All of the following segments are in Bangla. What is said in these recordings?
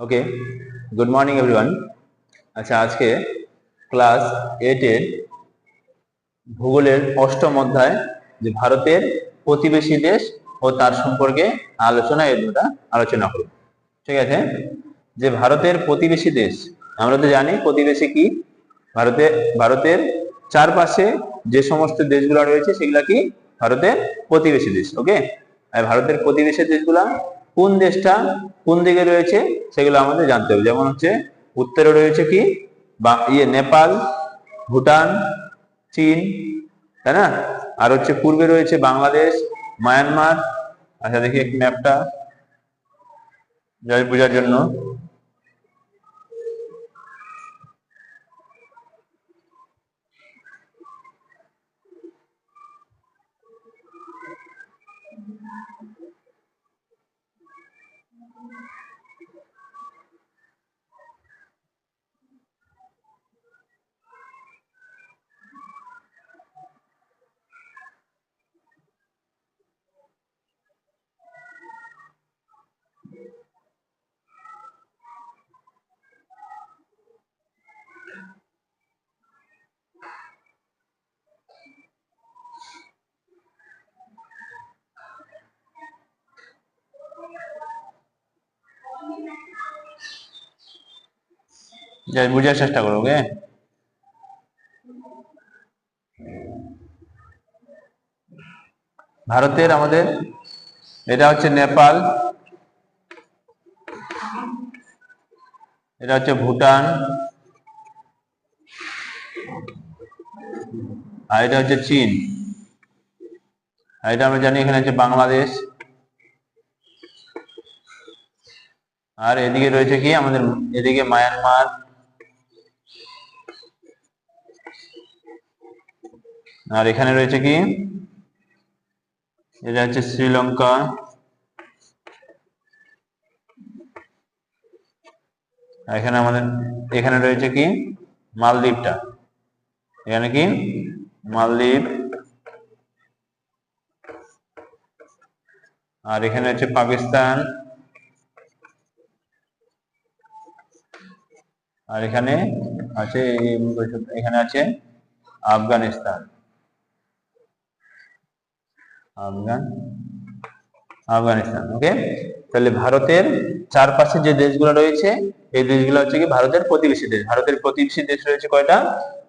ওকে গুড মর্নিং এভরিওয়ান আচ্ছা আজকে ক্লাস এইটের ভূগোলের অষ্টম অধ্যায় যে ভারতের প্রতিবেশী দেশ ও তার সম্পর্কে আলোচনা এই দুটা আলোচনা করব। ঠিক আছে? যে ভারতের প্রতিবেশী দেশ, আমরা তো জানি প্রতিবেশী কি? ভারতে, ভারতের চারপাশে যে সমস্ত দেশগুলো রয়েছে, সেগুলা কি? ভারতের প্রতিবেশী দেশ ওকে আর ভারতের প্রতিবেশী দেশগুলা কোন দেশটা, কোন দিকে রয়েছে, সেগুলো আমাদের জানতে হবে। যেমন হচ্ছে, উত্তরে রয়েছে কি? বা ইয়ে নেপাল, ভুটান, চীন, তাই না? আর হচ্ছে পূর্বে রয়েছে বাংলাদেশ, মায়ানমার। আচ্ছা দেখি ম্যাপটা বোঝার জন্য। জয় বোঝার চেষ্টা করো ওকে ভারতের আমাদের, এটা হচ্ছে নেপাল, এটা হচ্ছে ভুটান, আর এটা হচ্ছে চীন, আর এটা আমরা জানি এখানে হচ্ছে বাংলাদেশ, আর এদিকে রয়েছে কি? আমাদের এদিকে মায়ানমার আর এখানে রয়েছে কি? এটা হচ্ছে শ্রীলঙ্কা। এখানে আমাদের, এখানে রয়েছে কি? মালদ্বীপটা। এখানে কি? মালদ্বীপ। আর এখানে হচ্ছে পাকিস্তান। আর এখানে আছে এখানে আছে আফগানিস্তান। আফগান আফগানিস্তান ওকে তাহলে ভারতের চারপাশে যে দেশগুলো রয়েছে, এই দেশগুলো হচ্ছে কি ভারতের প্রতিবেশী দেশ। ভারতের প্রতিবেশী দেশ রয়েছে কয়টা?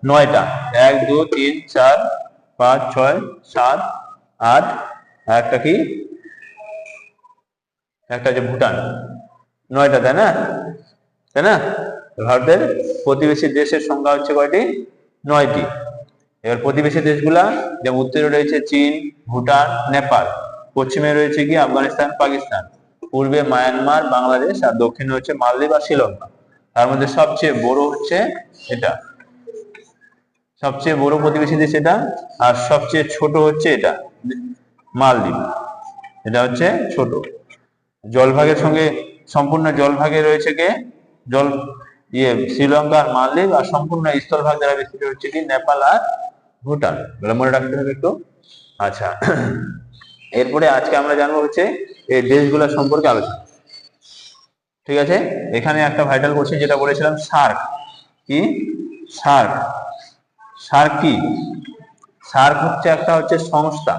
নয়টা। এক, দু, তিন, চার, পাঁচ, ছয়, সাত, আট, একটা কি? একটা হচ্ছে ভুটান। নয়টা, তাই না? তাই না? ভারতের প্রতিবেশী দেশের সংখ্যা হচ্ছে কয়টি? নয়টি। এবার প্রতিবেশী দেশগুলা, যেমন উত্তরে রয়েছে চীন, ভুটান, নেপাল, পশ্চিমে রয়েছে কি আফগানিস্তান, পাকিস্তান, পূর্বে মায়ানমার, বাংলাদেশ আর দক্ষিণে হচ্ছে মালদ্বীপ আর শ্রীলঙ্কা। তার মধ্যে সবচেয়ে বড় হচ্ছে এটা। সবচেয়ে বড় প্রতিবেশী দেশ এটা আর সবচেয়ে ছোট হচ্ছে এটা, মালদ্বীপ। এটা হচ্ছে ছোট। জলভাগের সঙ্গে সম্পূর্ণ জলভাগে রয়েছে কে? জল ইয়ে শ্রীলঙ্কা আর মালদ্বীপ আর সম্পূর্ণ স্থলভাগ দ্বারা বিস্তৃত হচ্ছে কি? নেপাল আর ভুটান মনে রাখতে হবে একটু। আচ্ছা এরপরে আজকে আমরা জানব হচ্ছে এই দেশগুলো সম্পর্কে আলোচনা। ঠিক আছে? এখানে একটা ভাইটাল কোশ্চেন যেটা বলেছিলাম, সার্ক। কি? সার্ক। সার্ক কি? সার্ক হচ্ছে একটা হচ্ছে সংস্থা।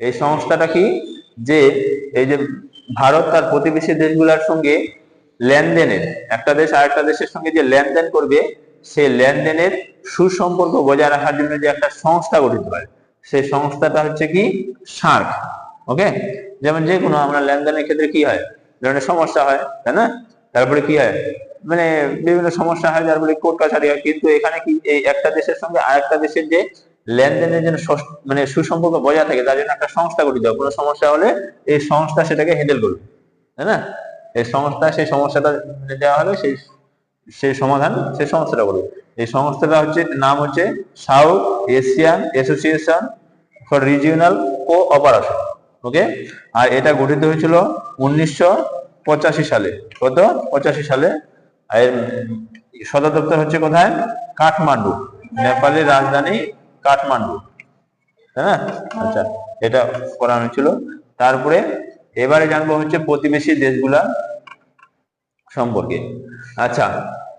এই সংস্থাটা কি? যে এই যে ভারত তার প্রতিবেশী দেশগুলোর সঙ্গে লেনদেনের, একটা দেশ আরেকটা দেশের সঙ্গে যে লেনদেন করবে সেই লেনদেনের সুসম্পর্ক বজায় রাখার জন্য যে একটা সংস্থা গঠিত হয়, সেই সংস্থাটা হচ্ছে কি? সার্ক। ওকে? যেমন যে কোনো আমরা লেনদেনের ক্ষেত্রে কি হয়? ধরনের সমস্যা হয়, তাই না? তারপরে কি হয়? মানে বিভিন্ন সমস্যা হয় যার ফলে কোর্ট কাছারি হয়। কিন্তু এখানে কি এই একটা দেশের সঙ্গে আরেকটা দেশের যে লেনদেনের জন্য মানে সুসম্পর্ক বজায় থাকে, তার জন্য একটা সংস্থা গঠিত হয়। কোনো সমস্যা হলে এই সংস্থা সেটাকে হ্যান্ডেল করবে, তাই না? এই সংস্থা সেই সমস্যাটা মানে দেওয়া হলে সেই সেই সমাধান সেই সংস্থাটা করবে এই সংস্থাটা হচ্ছে নাম হচ্ছে South Asian Association for Regional Cooperation, okay? আর এটা গঠিত হয়েছিল উনিশশো পঁচাশি সালে। কত? পঁচাশি সালে। এর সদর দপ্তর হচ্ছে কোথায়? কাঠমান্ডু, নেপালের রাজধানী কাঠমান্ডু। তাই না? আচ্ছা এটা করা হয়েছিল। তারপরে এবারে জানব হচ্ছে প্রতিবেশী দেশগুলা সম্পর্কে। আচ্ছা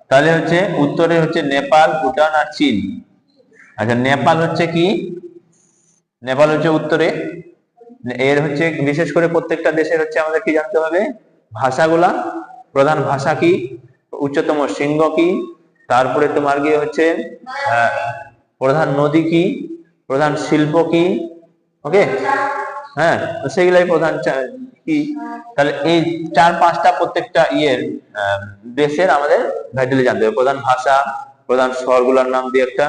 তাহলে হচ্ছে উত্তরে হচ্ছে নেপাল ভুটান আর চীন। আচ্ছা নেপাল হচ্ছে কি? নেপাল হচ্ছে উত্তরে। এর হচ্ছে বিশেষ করে প্রত্যেকটা দেশের হচ্ছে আমাদের কি জানতে হবে? ভাষাগুলা। প্রধান ভাষা কি? উচ্চতম শৃঙ্গ কি? তারপরে তোমার গিয়ে হচ্ছে আহ, প্রধান নদী কি? প্রধান শিল্প কি? ওকে? হ্যাঁ সেগুলাই প্রধান কি? তাহলে এই চার, পাঁচটা প্রত্যেকটা ইয়ের দেশের আমাদের ভাইটালি জানতে হবে। প্রধান ভাষা, প্রধান শহরগুলোর নাম দিয়ে একটা,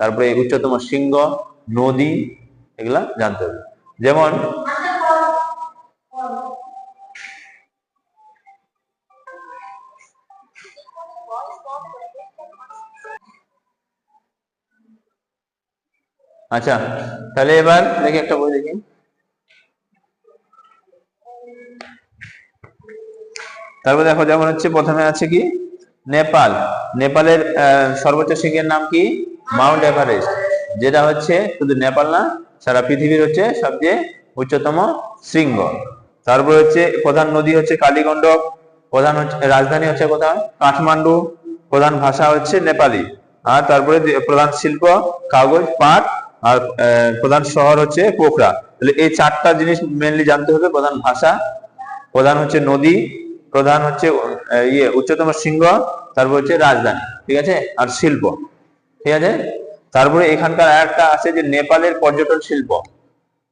তারপরে উচ্চতম শৃঙ্গ, নদী, এগুলা জানতে হবে। যেমন আচ্ছা তাহলে এবার দেখি একটা বই দেখি। তারপর দেখো যেমন হচ্ছে প্রথমে আছে কি? নেপাল। নেপালের সর্বোচ্চ শৃঙ্গের নাম কি? মাউন্ট এভারেস্ট, যেটা হচ্ছে শুধু নেপাল না, সারা পৃথিবীর হচ্ছে সবচেয়ে উচ্চতম শৃঙ্গ। তারপর হচ্ছে প্রধান নদী হচ্ছে কালীগণ্ডক প্রধান হচ্ছে, রাজধানী হচ্ছে কোথায়? কাঠমান্ডু, প্রধান ভাষা হচ্ছে নেপালি। আর তারপরে প্রধান শিল্প, কাগজ, পাট, আর প্রধান শহর হচ্ছে পোখরা তাহলে এই চারটা জিনিস মেনলি জানতে হবে, প্রধান ভাষা। প্রধান হচ্ছে নদী প্রধান হচ্ছে ইয়ে উচ্চতম শৃঙ্গ, তারপর হচ্ছে রাজধানী, ঠিক আছে? আর শিল্প, ঠিক আছে? তারপরে এখানকার একটা আছে যে নেপালের পর্যটন শিল্প।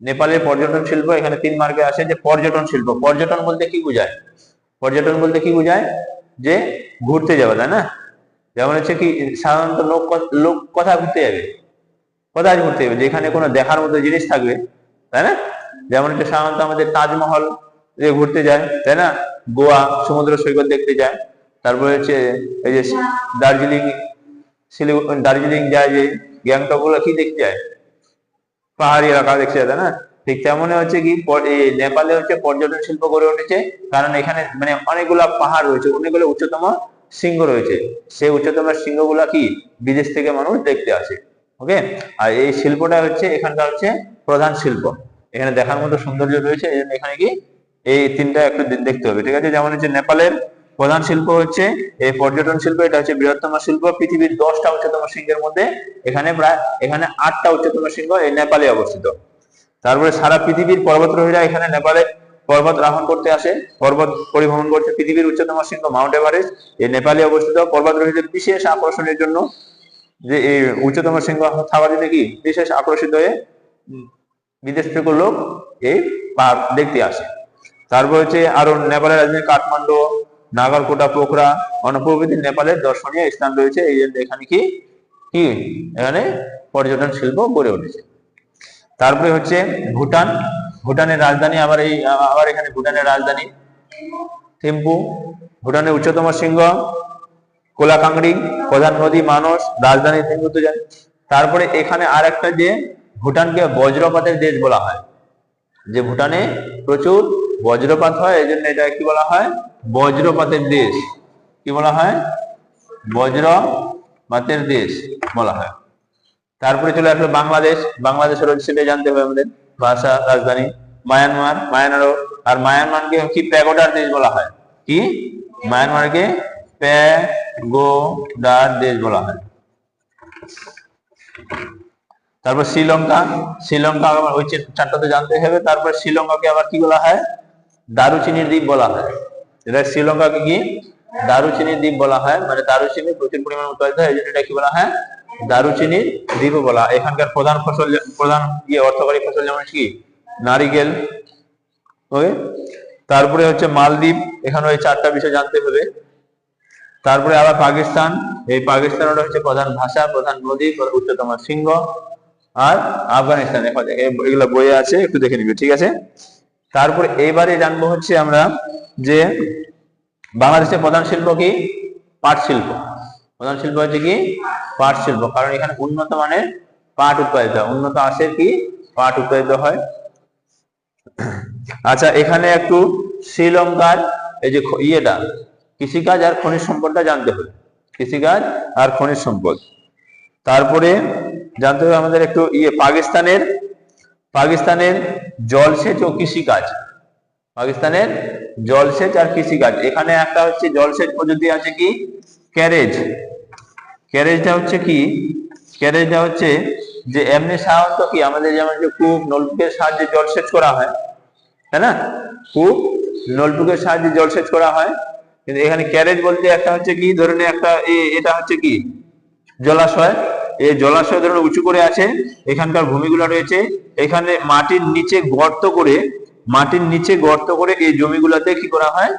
নেপালের পর্যটন শিল্প, এখানে তিন মার্কে আসে যে পর্যটন শিল্প। পর্যটন বলতে কি বোঝায়? পর্যটন বলতে কি বোঝায়? যে ঘুরতে যাবে তাই না? যেমন হচ্ছে কি, সাধারণত লোক লোক কথা ঘুরতে যাবে? কোথায় ঘুরতে যাবে? যেখানে কোনো দেখার মতো জিনিস থাকবে, তাই না? যেমন হচ্ছে সাধারণত আমাদের তাজমহল যে ঘুরতে যায়, তাই না? গোয়া, সমুদ্র সৈকত দেখতে যায়। তারপরে হচ্ছে এই যে দার্জিলিং, শিলিগুড়ি, দার্জিলিং যায় যে গ্যাংটকগুলো কি দেখতে যায়? পাহাড়ি এলাকা দেখতে যায় না? ঠিক তেমনই হচ্ছে কি নেপালে হচ্ছে পর্যটন শিল্প গড়ে উঠেছে। কারণ এখানে মানে অনেকগুলা পাহাড় রয়েছে, অনেকগুলো উচ্চতম শৃঙ্গ রয়েছে। সেই উচ্চতম শৃঙ্গগুলা কি? বিদেশ থেকে মানুষ দেখতে আসে। ওকে? আর এই শিল্পটা হচ্ছে, এখানকার হচ্ছে প্রধান শিল্প। এখানে দেখার মতো সৌন্দর্য রয়েছে এখানে কি এই তিনটা একটু দেখতে হবে, ঠিক আছে? যেমন হচ্ছে নেপালের প্রধান শিল্প হচ্ছে এই পর্যটন শিল্প, এটা হচ্ছে বৃহত্তম শিল্প। পৃথিবীর দশটা উচ্চতম শৃঙ্গের মধ্যে এখানে প্রায়, এখানে আটটা উচ্চতম শৃঙ্গ এই নেপালে অবস্থিত। তারপরে সারা পৃথিবীর পর্বতারোহীরা এখানে নেপালে পর্বত আরোহণ করতে আসে, পর্বত পরিভ্রমণ করছে পৃথিবীর উচ্চতম শৃঙ্গ মাউন্ট এভারেস্ট। এই নেপালে অবস্থিত পর্বতারোহীদের বিশেষ আকর্ষণের জন্য যে এই উচ্চতম শৃঙ্গ থাকা দিলে কি? বিশেষ আকর্ষিত হয়ে বিদেশ থেকে লোক এই দেখতে আসে। তারপর হচ্ছে আরও নেপালের রাজধানী কাঠমান্ডু, নাগরকোটা, পোখরা অন্য প্রভৃতি নেপালের দর্শনীয় স্থান রয়েছে। এই জন্য এখানে কি? কি? এখানে পর্যটন শিল্প গড়ে উঠেছে। তারপরে হচ্ছে ভুটান। ভুটানের রাজধানী আবার এই, আবার এখানে ভুটানের রাজধানী। থিম্পু, ভুটানের উচ্চতম শৃঙ্গ, কোলাকাংড়ি, প্রধান নদী মানস, রাজধানী থিম্পু তো যায় তারপরে এখানে আর একটা যে ভুটানকে বজ্রপাতের দেশ বলা হয়, যে ভুটানে প্রচুর বজ্রপাত হয়, এই জন্য এটা কি বলা হয়? বজ্রপাতের দেশ। কি বলা হয়? বজ্রপাতের দেশ বলা হয়। তারপরে চলে আসলো বাংলাদেশ। বাংলাদেশের সেটা জানতে হবে আমাদের। ভাষা, রাজধানী, মায়ানমার, মায়ানমারও। আর মায়ানমারকে কি প্যাগোডার দেশ বলা হয়? কি? মায়ানমারকে প্যাগোডার দেশ বলা হয়। তারপর শ্রীলঙ্কা। শ্রীলঙ্কা ওই চার- চারটা তো জানতে হবে। তারপর শ্রীলঙ্কাকে আবার কি বলা হয়? দারুচিনির দ্বীপ বলা হয়। এটা শ্রীলঙ্কাকে কি? দারুচিনির দ্বীপ বলা হয়। মানে দারুচিনি প্রচুর পরিমাণে উৎপাদিত হয়। এই জন্য এটা কি বলা হয়? দারুচিনির দ্বীপও বলা। এখানকার প্রধান ফসল প্রধান ইয়ে অর্থকরী ফসল যেমন কি? নারিকেল। ওকে তারপরে হচ্ছে মালদ্বীপ। এখানে ওই চারটা বিষয় জানতে হবে। তারপরে আবার পাকিস্তান। এই পাকিস্তানের হচ্ছে প্রধান ভাষা, প্রধান নদী, উচ্চতম শৃঙ্গ। আর আফগানিস্তান। এগুলো বইয়ে আছে। একটু দেখে নিবে, ঠিক আছে? তারপরে এইবারে জানব হচ্ছে আমরা যে বাংলাদেশের প্রধান শিল্প কি? পাট শিল্প। প্রধান শিল্প হচ্ছে কি? পাট শিল্প। কারণ এখানে উন্নত মানের পাট উৎপাদিত হয়। উন্নত আঁশের কি? পাট উৎপাদিত হয়। আচ্ছা এখানে একটু শ্রীলঙ্কার এই যে ইয়েটা, কৃষিকাজ আর খনিজ সম্পদটা জানতে হবে। কৃষিকাজ আর খনিজ সম্পদ। তারপরে জানতে হবে আমাদের একটু ইয়ে পাকিস্তানের পাকিস্তানের জলসেচ ও কৃষিকাজ। পাকিস্তানের জলসেচ আর কৃষিকাজ। এখানে একটা হচ্ছে জলসেচ পদ্ধতি আছে কি? ক্যারেজ। ক্যারেজটা হচ্ছে কি? ক্যারেজটা হচ্ছে যে এমনি সাধারণত কি? আমাদের যেমন যে কূপ, নলকূপের সাহায্যে জলসেচ করা হয়। তাই না? কূপ, নলকূপের সাহায্যে জলসেচ করা হয়। কিন্তু এখানে ক্যারেজ বলতে একটা হচ্ছে কি? ধরুন একটা এটা হচ্ছে কি? জলাশয়। এই জলাশয় ধরুন উঁচু করে আছে, এখানকার ভূমিগুলো রয়েছে, এখানে মাটির নিচে গর্ত করে, মাটির নিচে গর্ত করে এই জমিগুলোতে কি করা হয়?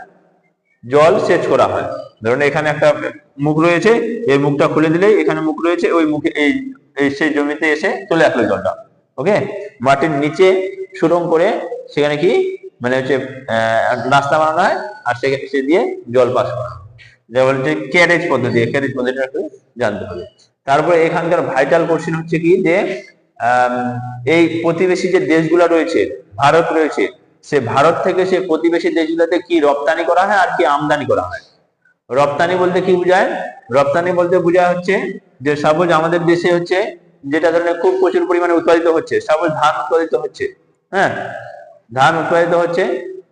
জল সেচ করা হয়। ধরুন এখানে একটা মুখ রয়েছে, এই মুখটা খুলে দিলে এখানে মুখ রয়েছে, ওই মুখে এই সেই জমিতে এসে চলে আসলো জলটা। ওকে? মাটির নিচে সুরং করে সেখানে কি? মানে হচ্ছে রাস্তা বানানো হয়, আর সে দিয়ে জল পাস করা যেটা বলছে ক্যারেজ পদ্ধতি, ক্যারেজ পদ্ধতিটা জানতে হবে। তারপরে এখানকার ভাইটাল কোশ্চেন হচ্ছে কি যে এই প্রতিবেশী যে দেশগুলো রয়েছে, ভারত রয়েছে, সে ভারত থেকে সে প্রতিবেশী দেশগুলোতে কি রপ্তানি করা হয় আর কি আমদানি করা হয়? রপ্তানি বলতে কি বোঝায়? রপ্তানি বলতে বোঝায় হচ্ছে যে সাপোজ আমাদের দেশে হচ্ছে যেটা ধরনের খুব প্রচুর পরিমাণে উৎপাদিত হচ্ছে সাপোজ ধান উৎপাদিত হচ্ছে হ্যাঁ? ধান উৎপাদিত হচ্ছে,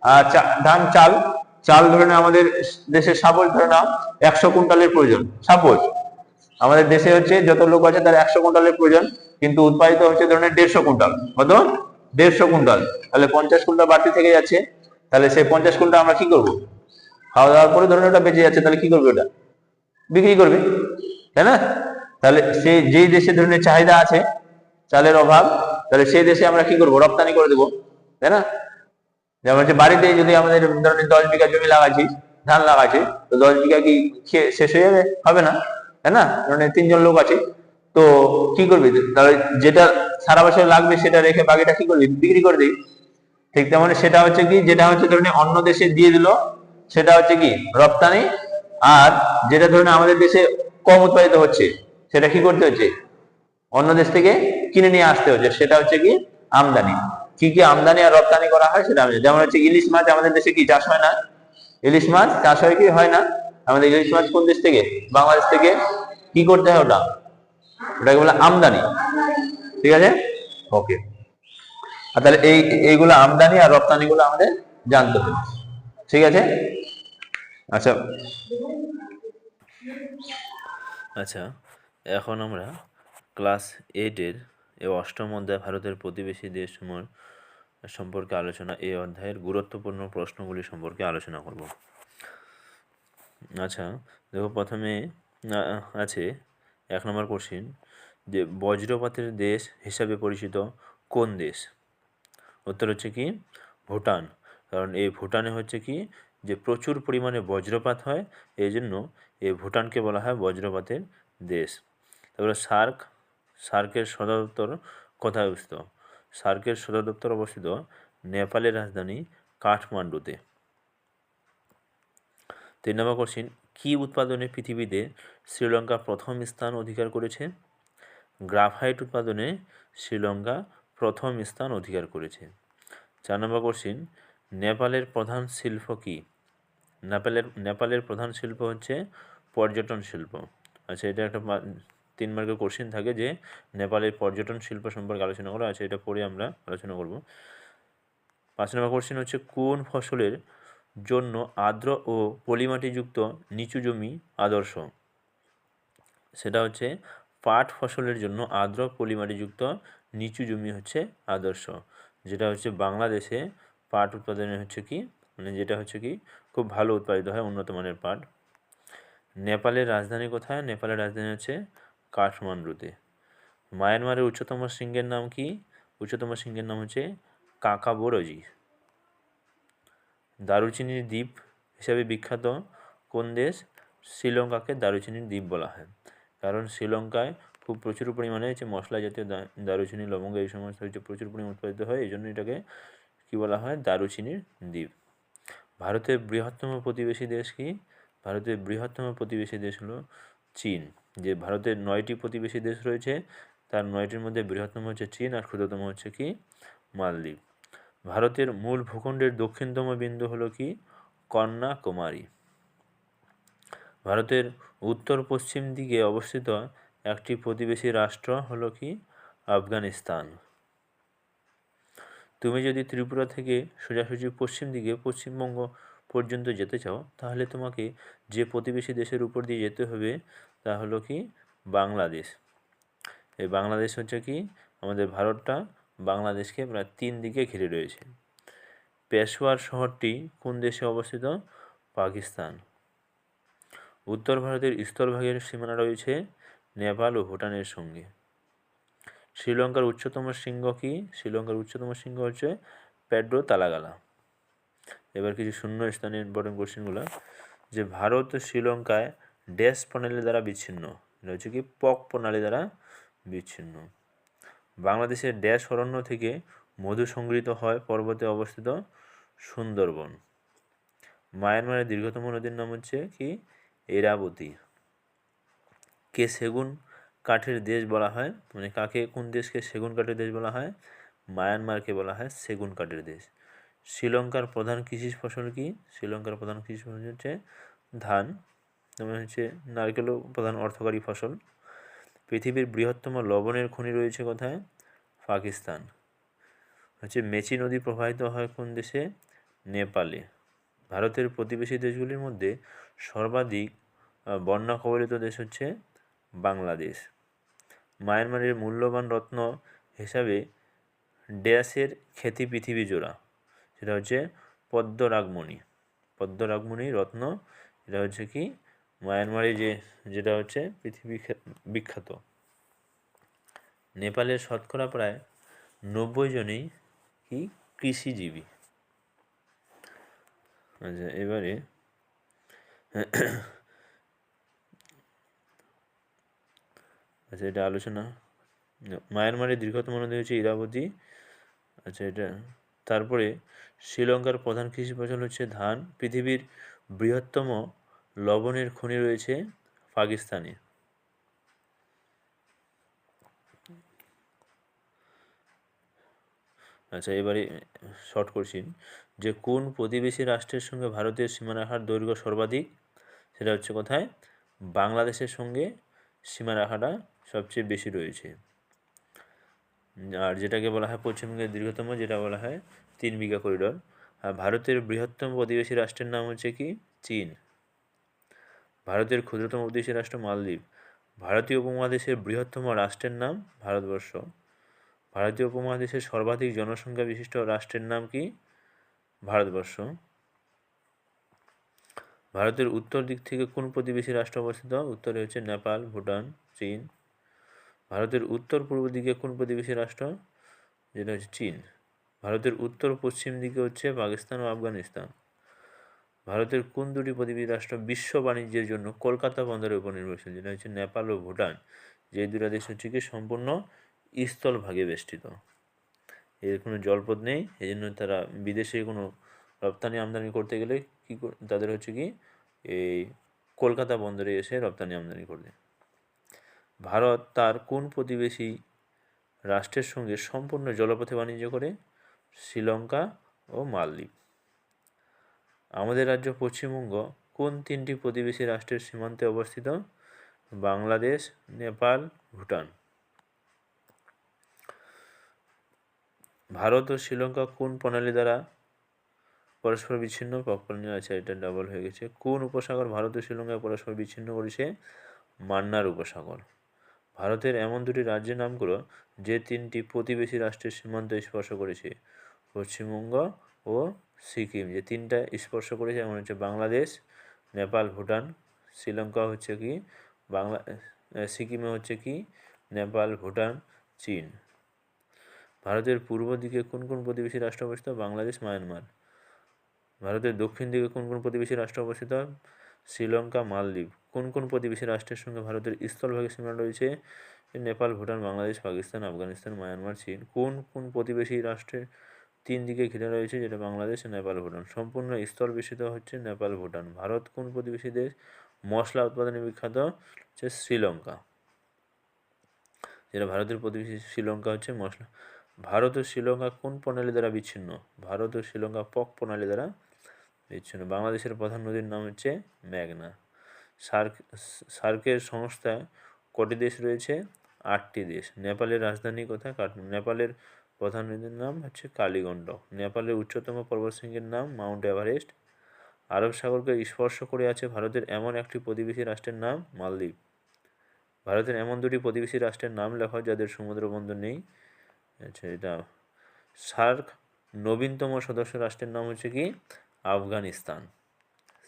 আর ধান, চাল চাল ধরে আমাদের দেশে সাপোজ ধরে নাও একশো কুইন্টালের প্রয়োজন সাপোজ আমাদের দেশে হচ্ছে যত লোক আছে তার একশো কুইন্টালের প্রয়োজন, কিন্তু উৎপাদিত হচ্ছে ধরনের দেড়শো কুইন্টাল। কত? দেড়শো কুইন্টাল। তাহলে পঞ্চাশ কুইন্টাল বাড়তি থেকে যাচ্ছে, তাহলে সেই পঞ্চাশ কুইন্টাল আমরা কি করব? খাওয়া দাওয়ার পরে ধরুন ওটা বেঁচে যাচ্ছে, তাহলে কি করবে ওটা? বিক্রি করবে, তাই না? তাহলে সেই যেই দেশে ধরনের চাহিদা আছে, চালের অভাব, তাহলে সেই দেশে আমরা কি করব? রপ্তানি করে দেবো, তাই না? যেমন হচ্ছে বাড়িতে যদি আমাদের ধরনের দশ বিঘা জমি লাগাচ্ছি ধান লাগাচ্ছি তো দশ বিঘা কি খেয়ে শেষ হয়ে যাবে? হবে না। তাই না? মানে তিনজন লোক আছে, তো কি করবি? তাহলে যেটা সারা বছর লাগবে সেটা রেখে বাকিটা কি করবি? বিক্রি করে দিই ঠিক তেমন সেটা হচ্ছে কি? যেটা হচ্ছে ধরুন অন্য দেশে দিয়ে দিল, সেটা হচ্ছে কি? রপ্তানি। আর যেটা ধরুন আমাদের দেশে কম উৎপাদিত হচ্ছে, সেটা কি করতে হচ্ছে? অন্য দেশ থেকে কিনে নিয়ে আসতে হচ্ছে, সেটা হচ্ছে কি? আমদানি। কি কি আমদানি আর রপ্তানি করা হয় সেটা আমি যেমন হচ্ছে ইলিশ মাছ আমাদের দেশে কি, চাষ হয় না? ইলিশ মাছ চাষ হয় কি? হয় না। আমাদের ইলিশ মাছ কোন দেশ থেকে? বাংলাদেশ থেকে। কি করতে হয় ওটা? ওটাকে বলে আমদানি। ঠিক আছে? ওকে আর তাহলে এই, এইগুলো আমদানি আর রপ্তানি গুলো আমাদের জানতে হবে। ঠিক আছে? আচ্ছা। আচ্ছা এখন আমরা ক্লাস এইটের এই অষ্টম অধ্যায় ভারতের প্রতিবেশী দেশসমূহ সম্পর্কে আলোচনা, এই অধ্যায়ের গুরুত্বপূর্ণ প্রশ্নগুলি সম্পর্কে আলোচনা করব। আচ্ছা দেখো প্রথমে আছে এক নম্বর কোশ্চিন যে বজ্রপাতের দেশ হিসাবে পরিচিত কোন দেশ? উত্তর হচ্ছে কি, ভুটান। কারণ এই ভুটানে হচ্ছে কি, যে প্রচুর পরিমাণে বজ্রপাত হয়, এই জন্য এই ভুটানকে বলা হয় বজ্রপাতের দেশ। তারপরে সার্ক, সার্কের সদর দপ্তর কোথায় অবস্থিত? সার্কের সদর দপ্তর অবস্থিত নেপালের রাজধানী কাঠমান্ডুতে। তিন নম্বর কোশ্চিন কী উৎপাদনে পৃথিবীতে শ্রীলঙ্কা প্রথম স্থান অধিকার করেছে? গ্রাফাইট উৎপাদনে শ্রীলঙ্কা প্রথম স্থান অধিকার করেছে। চার নম্বর কোশ্চিন নেপালের প্রধান শিল্প কী? নেপালের নেপালের প্রধান শিল্প হচ্ছে পর্যটন শিল্প। আচ্ছা এটা একটা তিন মার্কের কোশ্চিন থাকে যে নেপালের পর্যটন শিল্প সম্পর্কে আলোচনা করা আছে, এটা পরে আমরা আলোচনা করব। পাঁচ নম্বর কোশ্চেন হচ্ছে, কোন ফসলের জন্য আর্দ্র ও পলিমাটিযুক্ত নিচু জমি আদর্শ। সেটা হচ্ছে পাট ফসলের জন্য আর্দ্র পলিমাটিযুক্ত নিচু জমি হচ্ছে আদর্শ। যেটা হচ্ছে বাংলাদেশে পাট উৎপাদনে হচ্ছে কি? মানে যেটা হচ্ছে কি? খুব ভালো উৎপাদিত হয়, উন্নত মানের পাট। নেপালের রাজধানী কোথায়? নেপালের রাজধানী হচ্ছে কাঠমান্ডুতে। মায়ানমারের উচ্চতম শৃঙ্গের নাম কি? উচ্চতম শৃঙ্গের নাম হচ্ছে কাকাবোরজি। দারুচিনির দ্বীপ হিসাবে বিখ্যাত কোন দেশ? শ্রীলঙ্কাকে দারুচিনির দ্বীপ বলা হয়। কারণ শ্রীলঙ্কায় খুব প্রচুর পরিমাণে হচ্ছে মশলা জাতীয় দারুচিনি লবঙ্গ এই সমস্ত হচ্ছে প্রচুর পরিমাণে উৎপাদিত হয়। এই জন্য এটাকে কী বলা হয়? দারুচিনির দ্বীপ। ভারতের বৃহত্তম প্রতিবেশী দেশ কি? ভারতের বৃহত্তম প্রতিবেশী দেশ হলো চীন। যে ভারতের নয়টি প্রতিবেশী দেশ রয়েছে, তার নয়টির মধ্যে বৃহত্তম হচ্ছে চীন আর ক্ষুদ্রতম হচ্ছে কি? মালদ্বীপ। ভারতের মূল ভূখণ্ডের দক্ষিণতম বিন্দু হলো কি? কন্যাকুমারী। ভারতের উত্তর পশ্চিম দিকে অবস্থিত একটি প্রতিবেশী রাষ্ট্র হলো কি? আফগানিস্তান। তুমি যদি ত্রিপুরা থেকে সোজাসুজি পশ্চিম দিকে পশ্চিমবঙ্গ পর্যন্ত যেতে চাও, তাহলে তোমাকে যে প্রতিবেশী দেশের উপর দিয়ে যেতে হবে তা হলো কি? বাংলাদেশ। এই বাংলাদেশ হচ্ছে কি? আমাদের ভারতটা বাংলাদেশকে প্রায় তিন দিকে ঘিরে রয়েছে। পেশোয়ার শহরটি কোন দেশে অবস্থিত? পাকিস্তান। উত্তর ভারতের স্থলভাগের সীমানা রয়েছে নেপাল ও ভুটানের সঙ্গে। শ্রীলঙ্কার উচ্চতম শৃঙ্গ কি? শ্রীলঙ্কার উচ্চতম শৃঙ্গ হচ্ছে প্যাড্রো তালাগালা এবার কিছু শূন্য স্থানে ইম্পর্টেন্ট কোশ্চেনগুলো যে ভারত ও শ্রীলঙ্কায় ড্যাশ প্রণালী দ্বারা বিচ্ছিন্ন, এটা হচ্ছে কি পক প্রণালী দ্বারা বিচ্ছিন্ন। বাংলাদেশের ড্যাশ অরণ্য থেকে মধু সংগৃহীত হয় পর্বতে অবস্থিত সুন্দরবন। মায়ানমারের দীর্ঘতম নদীর নাম হচ্ছে কি? এরাবতী। কে সেগুন কাঠের দেশ বলা হয়? মানে কাকে, কোন দেশকে সেগুন কাঠের দেশ বলা হয়? মায়ানমারকে বলা হয় সেগুন কাঠের দেশ। শ্রীলঙ্কার প্রধান কৃষি ফসল কি? শ্রীলঙ্কার প্রধান কৃষি ফসল হচ্ছে ধান। যেমন হচ্ছে নারকেলও প্রধান অর্থকারী ফসল। পৃথিবীর বৃহত্তম লবণের খনি রয়েছে কোথায়? পাকিস্তান। হচ্ছে মেচি নদী প্রবাহিত হয় কোন দেশে? নেপালে। ভারতের প্রতিবেশী দেশগুলির মধ্যে সর্বাধিক বন্যা কবলিত দেশ হচ্ছে বাংলাদেশ। মায়ানমারের মূল্যবান রত্ন হিসাবে ড্যাশের খ্যাতি পৃথিবী জোড়া সেটা হচ্ছে পদ্মরাগমণি। পদ্মরাগমণি রত্ন, এটা হচ্ছে কি? মায়ানমারে যে, যেটা হচ্ছে পৃথিবী খ্যা- বিখ্যাত। নেপালের শতকরা প্রায় নব্বই জনই কি কৃষিজীবী। আচ্ছা এবারে আচ্ছা এটা আলোচনা। মায়ানমারের দীর্ঘতম নদী হচ্ছে ইরাবতী। আচ্ছা এটা, তারপরে শ্রীলঙ্কার প্রধান কৃষি ফসল হচ্ছে ধান। পৃথিবীর বৃহত্তম লবণের খনি রয়েছে পাকিস্তানে। আচ্ছা এবারে শর্ট কোশ্চিন যে কোন প্রতিবেশী রাষ্ট্রের সঙ্গে ভারতের সীমারেখার দৈর্ঘ্য সর্বাধিক? সেটা হচ্ছে কোথায়? বাংলাদেশের সঙ্গে সীমারেখাটা সবচেয়ে বেশি রয়েছে। আর যেটাকে বলা হয় পশ্চিমবঙ্গের দীর্ঘতম, যেটা বলা হয় তিন বিঘা করিডর আর ভারতের বৃহত্তম প্রতিবেশী রাষ্ট্রের নাম হচ্ছে কি? চীন। ভারতের ক্ষুদ্রতম প্রতিবেশী রাষ্ট্র মালদ্বীপ। ভারতীয় উপমহাদেশের বৃহত্তম রাষ্ট্রের নাম ভারতবর্ষ। ভারতীয় উপমহাদেশের সর্বাধিক জনসংখ্যা বিশিষ্ট রাষ্ট্রের নাম কি? ভারতবর্ষ। ভারতের উত্তর দিক থেকে কোন প্রতিবেশী রাষ্ট্র অবস্থিত? উত্তরে হচ্ছে নেপাল, ভুটান, চীন। ভারতের উত্তর পূর্ব দিকে কোন প্রতিবেশী রাষ্ট্র? যেটা হচ্ছে চীন। ভারতের উত্তর পশ্চিম দিকে হচ্ছে পাকিস্তান ও আফগানিস্তান। ভারতের কোন দুটি প্রতিবেশী রাষ্ট্র বিশ্ব বাণিজ্যের জন্য কলকাতা বন্দরের উপর নির্ভরশীল? যেটা হচ্ছে নেপাল ও ভুটান। যে দুটা দেশ হচ্ছে কি সম্পূর্ণ স্থলভাগে বেষ্টিত। এর কোনো জলপথ নেই এই জন্য তারা বিদেশে কোনো রপ্তানি আমদানি করতে গেলে কী তাদের হচ্ছে কি এই কলকাতা বন্দরে এসে রপ্তানি আমদানি করবে। ভারত তার কোন প্রতিবেশী রাষ্ট্রের সঙ্গে সম্পূর্ণ জলপথে বাণিজ্য করে? শ্রীলঙ্কা ও মালদ্বীপ। আমাদের রাজ্য পশ্চিমবঙ্গ কোন তিনটি প্রতিবেশী রাষ্ট্রের সীমান্তে অবস্থিত? বাংলাদেশ, নেপাল, ভুটান। ভারত ও শ্রীলঙ্কা কোন প্রণালী দ্বারা পরস্পর বিচ্ছিন্ন? প্রণালী আছে এটা ডাবল হয়ে গেছে। কোন উপসাগর ভারত ও শ্রীলঙ্কায় পরস্পর বিচ্ছিন্ন করেছে? মান্নার উপসাগর। ভারতের এমন দুটি রাজ্যের নামগুলো যে তিনটি প্রতিবেশী রাষ্ট্রের সীমান্ত স্পর্শ করেছে। পশ্চিমবঙ্গ ও সিকিম, যে তিনটা স্পর্শ করেছে, এমন হচ্ছে বাংলাদেশ, নেপাল, ভুটান, শ্রীলঙ্কা হচ্ছে কি, বাংলা সিকিমে হচ্ছে কি, নেপাল, ভুটান, চীন। ভারতের পূর্ব দিকে কোন কোন প্রতিবেশী রাষ্ট্র অবস্থিত? বাংলাদেশ, মায়ানমার। ভারতের দক্ষিণ দিকে কোন কোন প্রতিবেশী রাষ্ট্র অবস্থিত? শ্রীলঙ্কা, মালদ্বীপ। কোন কোন প্রতিবেশী রাষ্ট্রের সঙ্গে ভারতের স্থলভাগে সীমানা রয়েছে? নেপাল, ভুটান, বাংলাদেশ, পাকিস্তান, আফগানিস্তান, মায়ানমার, চীন। কোন কোন প্রতিবেশী রাষ্ট্রের তিন দিকে ঘিরে রয়েছে যেটা বাংলাদেশ নেপাল ভুটান। সম্পূর্ণ স্তর বিস্তৃত হচ্ছে নেপাল, ভুটান। ভারত কোন প্রতিবেশী দেশ? মশলা উৎপাদনে বিখ্যাত হচ্ছে শ্রীলঙ্কা। যেটা ভারতের প্রতিবেশী শ্রীলঙ্কা হচ্ছে মশলা। ভারত ও শ্রীলঙ্কা কোন প্রণালী দ্বারা বিচ্ছিন্ন? ভারত ও শ্রীলঙ্কা পক প্রণালী দ্বারা বিচ্ছিন্ন। বাংলাদেশের প্রধান নদীর নাম হচ্ছে মেঘনা। সার্ক সার্কের সংস্থা কটি দেশ রয়েছে? আটটি দেশ। নেপালের রাজধানী কোথায়? কাঠমান্ডু নেপালের প্রধান নদীর নাম হচ্ছে কালীগণ্ডক। নেপালের উচ্চতম পর্বতশৃঙ্গের নাম মাউন্ট এভারেস্ট। আরব সাগরকে স্পর্শ করে আছে ভারতের এমন একটি প্রতিবেশী রাষ্ট্রের নাম মালদ্বীপ। ভারতের এমন দুটি প্রতিবেশী রাষ্ট্রের নাম লেখো যাদের সমুদ্র বন্দর নেই। আচ্ছা এটা সার্ক নবীনতম সদস্য রাষ্ট্রের নাম হচ্ছে কি? আফগানিস্তান।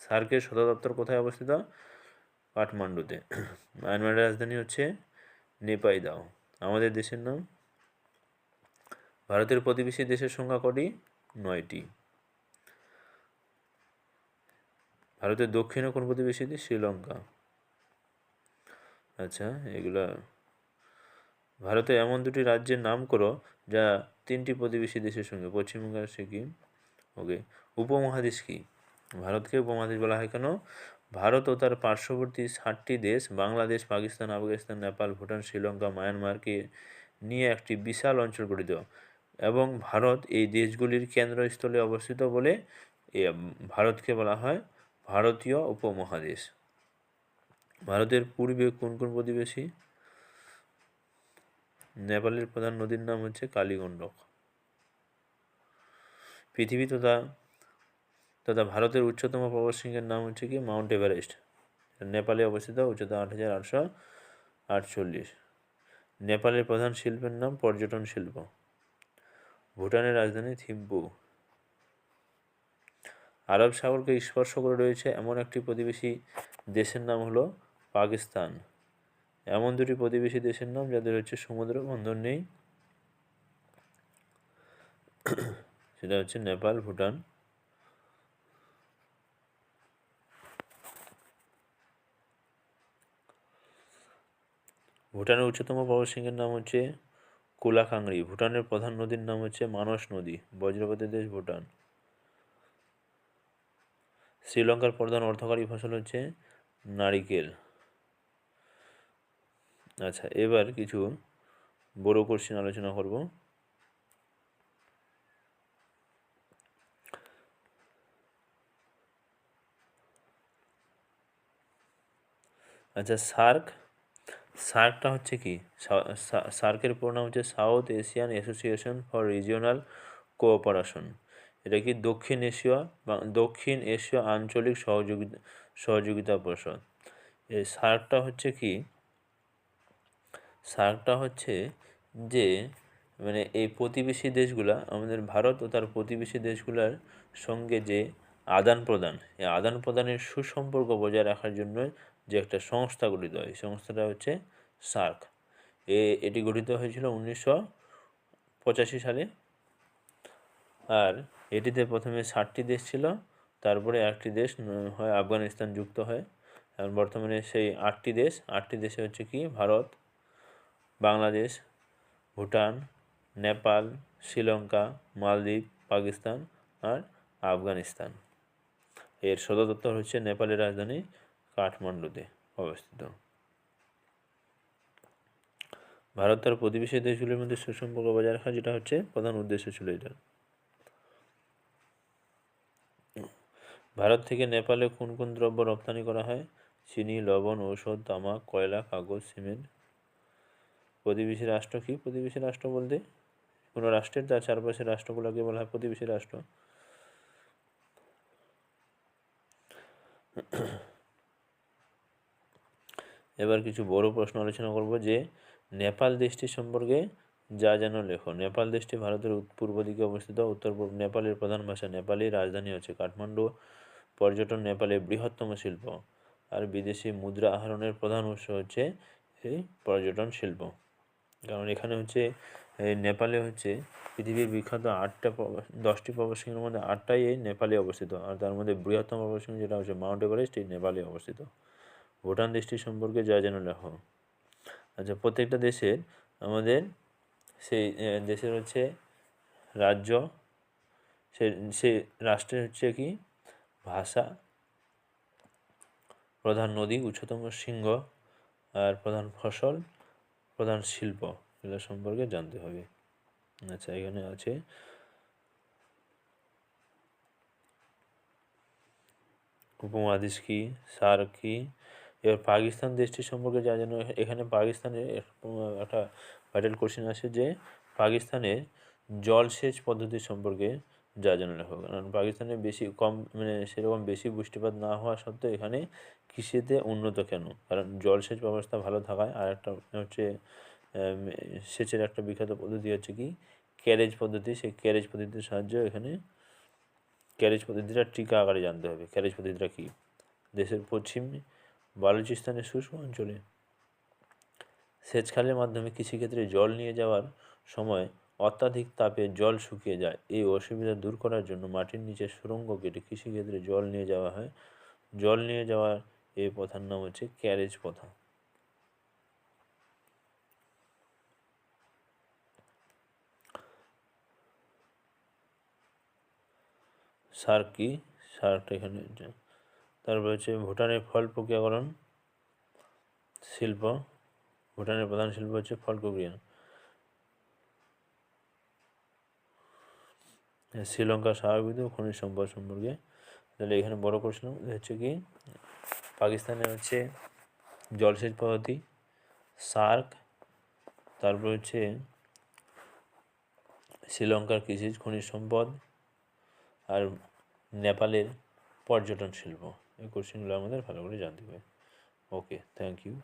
সার্কের সদর দপ্তর কোথায় অবস্থিত? কাঠমান্ডুতে। মায়ানমারের রাজধানী হচ্ছে নেপাইদাও আমাদের দেশের নাম? ভারতের প্রতিবেশী দেশের সংখ্যা কটি? নয়টি। ভারতের দক্ষিণে কোন প্রতিবেশী দেশ? শ্রীলঙ্কা। আচ্ছা এগুলা ভারতে এমন দুটি রাজ্যের নাম করো যা তিনটি প্রতিবেশী দেশের সঙ্গে, পশ্চিমবঙ্গ সিকিম। ওকে, উপমহাদেশ কি? ভারতকে উপমহাদেশ বলা হয় কেন? ভারত ও তার পার্শ্ববর্তী ষাটটি দেশ, বাংলাদেশ, পাকিস্তান, আফগানিস্তান, নেপাল, ভুটান, শ্রীলঙ্কা, মায়ানমারকে নিয়ে একটি বিশাল অঞ্চল গঠিত এবং ভারত এই দেশগুলির কেন্দ্রস্থলে অবস্থিত বলে ভারতকে বলা হয় ভারতীয় উপমহাদেশ। ভারতের পূর্বে কোন কোন প্রতিবেশী? নেপালের প্রধান নদীর নাম হচ্ছে কালীগণ্ডক। পৃথিবী তথা তথা ভারতের উচ্চতম পর্বতশৃঙ্গের নাম হচ্ছে কি? Mount Everest. নেপালে অবস্থিত উচ্চতা আট হাজার আটশো আটচল্লিশ। নেপালের প্রধান শিল্পের নাম পর্যটন শিল্প। ভুটানের রাজধানী থিম্পু। আরব সাগরকে স্পর্শ করে রয়েছে এমন একটি প্রতিবেশী দেশের নাম হলো পাকিস্তান। এমন দুটি প্রতিবেশী দেশের নাম যাদের হচ্ছে সমুদ্র বন্দর নেই। সেটা হচ্ছে নেপাল, ভুটান। ভুটানের উচ্চতম পর্বতশৃঙ্গের নাম হচ্ছে কুলাকাংরি ভুটানের প্রধান নদীর নাম হচ্ছে মানস নদী, বজ্রপাতের দেশ ভুটান। শ্রীলঙ্কার প্রধান অর্থকারী ফসল হচ্ছে নারিকেল। আচ্ছা এবার কিছু বড় কোশ্চেন আলোচনা করব। আচ্ছা সার্ক সার্কটা হচ্ছে কি? সার্কের নাম হচ্ছে South Asian Association for Regional Cooperation. এটা কি দক্ষিণ এশিয়া বা দক্ষিণ এশিয়া আঞ্চলিক সহযোগিতা সহযোগিতা পরিষদ? এই সার্কটা হচ্ছে কি? সার্কটা হচ্ছে যে মানে এই প্রতিবেশী দেশগুলা, আমাদের ভারত ও তার প্রতিবেশী দেশগুলোর সঙ্গে যে আদান প্রদান এই আদান প্রদানের সুসম্পর্ক বজায় রাখার জন্য যে একটা সংস্থা গঠিত হয় সংস্থাটা হচ্ছে সার্ক। এ, এটি গঠিত হয়েছিল উনিশশো পঁচাশি সালে। আর এটিতে প্রথমে ষাটটি দেশ ছিল, তারপরে একটি দেশ হয় আফগানিস্তান যুক্ত হয়। আর বর্তমানে সেই আটটি দেশ, আটটি দেশে হচ্ছে কি, ভারত, বাংলাদেশ, ভুটান, নেপাল, শ্রীলঙ্কা, মালদ্বীপ, পাকিস্তান আর আফগানিস্তান। এর সদর দপ্তর হচ্ছে নেপালের রাজধানী কাঠমান্ডুতে অবস্থিত। ভারত তার প্রতিবেশী দেশগুলির মধ্যে সুসম্পর্ক বজায় রাখা যেটা হচ্ছে প্রধান উদ্দেশ্য ছিল এটা। ভারত থেকে নেপালে কোন কোন দ্রব্য রপ্তানি করা হয়? চিনি, লবণ, ঔষধ, তামাক, কয়লা, কাগজ, সিমেন্ট। প্রতিবেশী রাষ্ট্র কি? প্রতিবেশী রাষ্ট্র বলতে কোনো রাষ্ট্রের, তার চারপাশের রাষ্ট্রগুলোকে বলা হয় প্রতিবেশী রাষ্ট্র। এবার কিছু বড় প্রশ্ন আলোচনা করব যে, নেপাল দেশটি সম্পর্কে যা যেন লেখো। নেপাল দেশটি ভারতের পূর্ব দিকে অবস্থিত। উত্তর পূর্ব নেপালের প্রধান ভাষা নেপালি, রাজধানী হচ্ছে কাঠমান্ডু। পর্যটন নেপালের বৃহত্তম শিল্প। আর বিদেশি মুদ্রা আহরণের প্রধান উৎস হচ্ছে এই পর্যটন শিল্প। কারণ এখানে হচ্ছে নেপালে হচ্ছে পৃথিবীর বিখ্যাত আটটা দশটি পর্বতশৃঙ্গের মধ্যে আটটাই এই নেপালে অবস্থিত। আর তার মধ্যে বৃহত্তম পর্বতশৃঙ্গ যেটা হচ্ছে মাউন্ট এভারেস্ট, এই নেপালে অবস্থিত। ভুটান দেশটি সম্পর্কে যা যেন লেখো। আচ্ছা প্রত্যেকটা দেশের আমাদের সেই দেশের হচ্ছে রাজ্য, সে সে রাষ্ট্রের হচ্ছে কি? ভাষা, প্রধান নদী, উচ্চতম শৃঙ্গ, আর প্রধান ফসল, প্রধান শিল্প, এগুলো সম্পর্কে জানতে হবে। আচ্ছা এখানে আছে উপমহাদেশ কি, সার কি এবার পাকিস্তান দেশটি সম্পর্কে যা যেন এখানে পাকিস্তানের একটা ভাইটাল কোশ্চেন আছে যে পাকিস্তানের জলসেচ পদ্ধতি সম্পর্কে যা জানা লেখো। কারণ পাকিস্তানে বেশি কম মানে সেরকম বেশি বৃষ্টিপাত না হওয়া সত্ত্বেও এখানে কৃষিতে উন্নত কেন? কারণ জলসেচ ব্যবস্থা ভালো থাকায় আর একটা হচ্ছে সেচের একটা বিখ্যাত পদ্ধতি হচ্ছে কি? ক্যারেজ পদ্ধতি। সেই ক্যারেজ পদ্ধতির সাহায্যে এখানে ক্যারেজ পদ্ধতিটা টিকা আকারে জানতে হবে। ক্যারেজ পদ্ধতিটা কী? দেশের পশ্চিম বালুচিস্তানের শুষ্ক অঞ্চলে সেচখালের মাধ্যমে কৃষিক্ষেত্রে জল নিয়ে যাওয়ার সময় অত্যাধিক তাপে জল শুকিয়ে যায়। এই অসুবিধা দূর করার জন্য মাটির নিচে সুড়ঙ্গ কেটে কৃষিক্ষেত্রে জল নিয়ে যাওয়া হয়। জল নিয়ে যাওয়ার এই প্রথার নাম হচ্ছে ক্যারেজ প্রথা। সার্ক কি? সার্কটা এখানে তারপর হচ্ছে ভুটানের ফল প্রক্রিয়াকরণ শিল্প, ভুটানের প্রধান শিল্প হচ্ছে ফল প্রক্রিয়া। শ্রীলঙ্কার স্বাভাবিক খনিজ সম্পদ সম্পর্কে। তাহলে এখানে বড় প্রশ্ন হচ্ছে কি, পাকিস্তানে হচ্ছে জলসেচ পদ্ধতি, সার্ক, তারপর হচ্ছে শ্রীলঙ্কার কৃষি খনিজ সম্পদ, আর নেপালের পর্যটন শিল্প। এই কোশ্চেনগুলো আমাদের ভালো করে জানতে হবে। Okay thank you